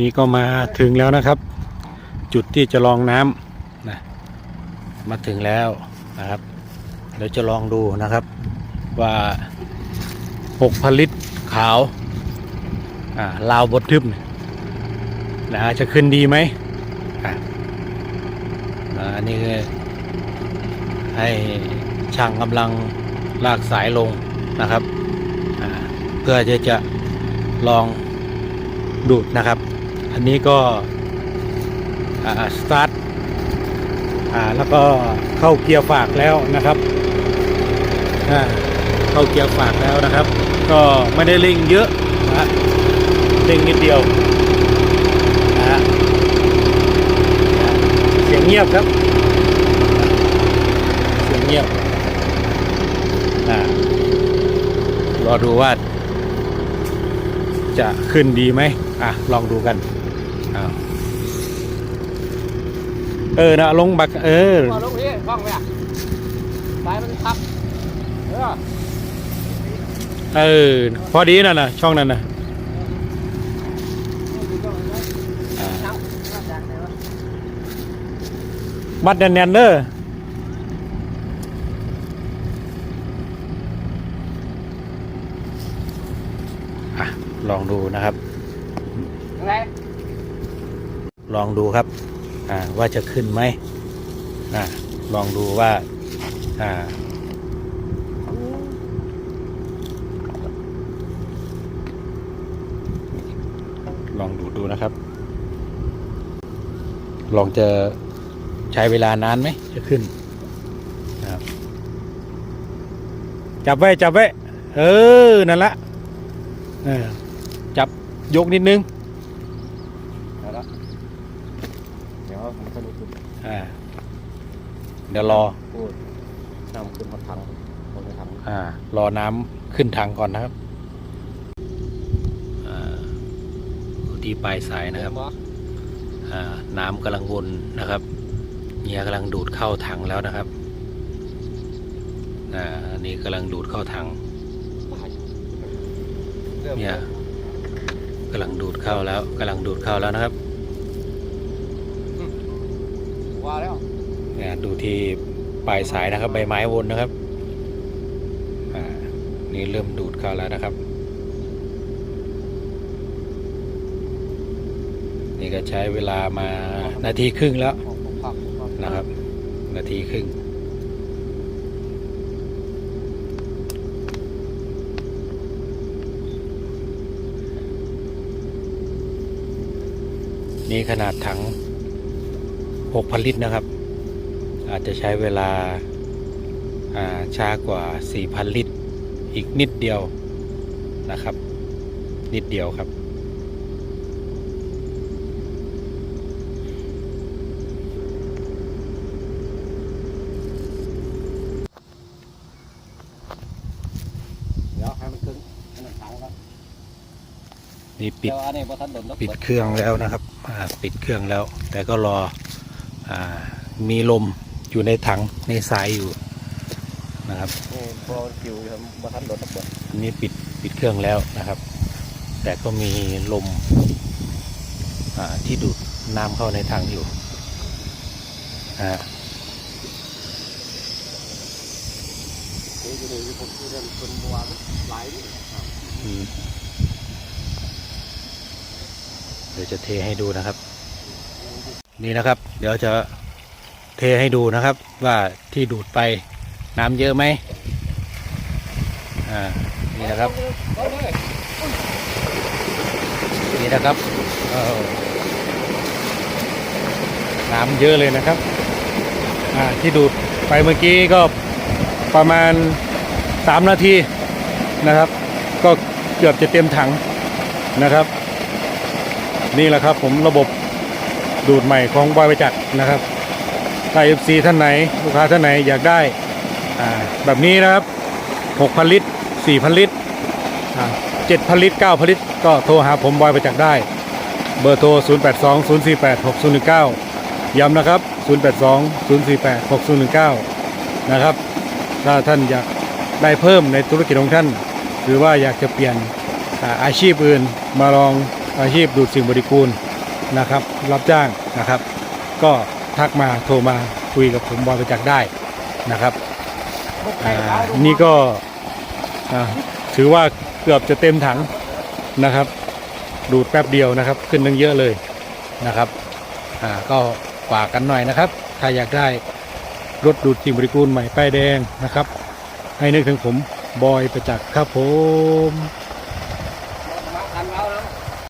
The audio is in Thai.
นี่ก็มาถึงแล้วนะครับ จุดที่จะลองน้ำนะมาถึงแล้วนะครับเดี๋ยวจะลองดูนะครับว่า6,000ลิตขาวอ่าลาวบดทึบนะจะขึ้นดีไหมอ่าอันนี้ให้ช่างกำลังลากสายลงนะครับ เพื่อจะจะลองดูดนะครับ อันนี้ก็สตาร์ทแล้วก็เข้าเกียร์ฝากแล้วนะครับอ่าเข้าเกียร์ฝากแล้วนะครับ ก็ไม่ได้เร่งเยอะนะเร่งนิดเดียวนะฮะเสียงเงียบครับ เสียงเงียบอ่ารอดูว่าจะขึ้นดีไหมอะ ลองดูกัน เออนะลงบักเออมาลงนี่กล้องไปอะสายมันทับเออเออพอดีนั่นนะช่องนั้นนะอ่ามัดแน่นๆเด้ออะลองดูนะครับยังไง ลองดูครับว่าจะขึ้นไหมอลองดูว่าอลองดูดูนะครับ ลองจะใช้เวลานานไหมจะขึ้นจับไว้จับไว้เออนั่นละจับยกนิดนึง เอาละเดี๋ยวมันจะลุกขึ้น อ่าเดี๋ยวรอ พูดนำขึ้นมาถังคนจะทำอ่า รอน้ำขึ้นถังก่อนนะครับอ่าที่ปลายสายนะครับ อ่าน้ำกำลังวนนะครับเนียกำลังดูดเข้าถังแล้วนะครับอ่าอันนี้กำลังดูดเข้าถังเนี่ยกำลังดูดเข้าแล้วกำลังดูดเข้าแล้วนะครับ ว่าแล้วเนี่ยดูที่ปลายสายนะครับ ใบไม้วนนะครับอ่านี่เริ่มดูดเข้าแล้วนะครับ นี่ก็ใช้เวลามานาทีครึ่งแล้วนะครับ นาทีครึ่งนี่ขนาดถัง 6,000 ลิตรนะครับ อาจจะใช้เวลาอ่าช้ากว่า 4,000 ลิตร อีกนิดเดียวนะครับ นิดเดียวครับเดี๋ยวให้มันขึ้นให้มันถังครับนี่ปิดเดี๋ยวอันนี้พอท่านโดนปิดเครื่องแล้วนะครับอ่าปิดเครื่องแล้ว แต่ก็รออา มีลมอยู่ในถังในสายอยู่นะครับนี่พอคิวครับพอท่านโดนตะเบิดอันนี้ปิดปิดเครื่องแล้วนะครับ แต่ก็มีลมที่ดูดน้ำเข้าในถังอยู่เดี๋ยวจะเทให้ดูนะครับ นี่นะครับ เดี๋ยวจะเทให้ดูนะครับ ว่าที่ดูดไปน้ำเยอะไหมอ่านี่นะครับ นี่นะครับน้ำเยอะเลยนะครับอ่าที่ดูดไปเมื่อกี้ก็ประมาณ 3 นาทีนะครับ ก็เกือบจะเต็มถังนะครับ นี่แหละครับผมระบบ ดูดใหม่ของบอยประจักษ์นะครับถ้า FC ท่านไหนลูกค้าท่านไหนอยากได้แบบนี้นะครับ 6,000 ลิตร 4,000 ลิตรเจ็ดพันลิตรเก้าพันลิตร ก็โทรหาผมบอยประจักษ์ได้ เบอร์โทร 0 8 2 0 4 8 6 0 1 9 ย้ำนะครับ 0 8 2 0 4 8 6 0 1 9 นะครับ ถ้าท่านอยากได้เพิ่มในธุรกิจของท่าน หรือว่าอยากจะเปลี่ยนอาอาชีพอื่นมาลองอาชีพดูดสิ่งบริกูล นะครับ รับจ้างนะครับ ก็ทักมาโทรมาคุยกับผมบอยประจักษ์ได้นะครับอ่านี่ก็ถือว่าเกือบจะเต็มถังนะครับ ดูดแป๊บเดียวนะครับ ขึ้นตั้งเยอะเลยนะครับอ่าก็ฝากกันหน่อยนะครับ ถ้าอยากได้รถดูดสิ่งบริกูลใหม่ป้ายแดงนะครับ ให้นึกถึงผมบอยประจักษ์ครับผม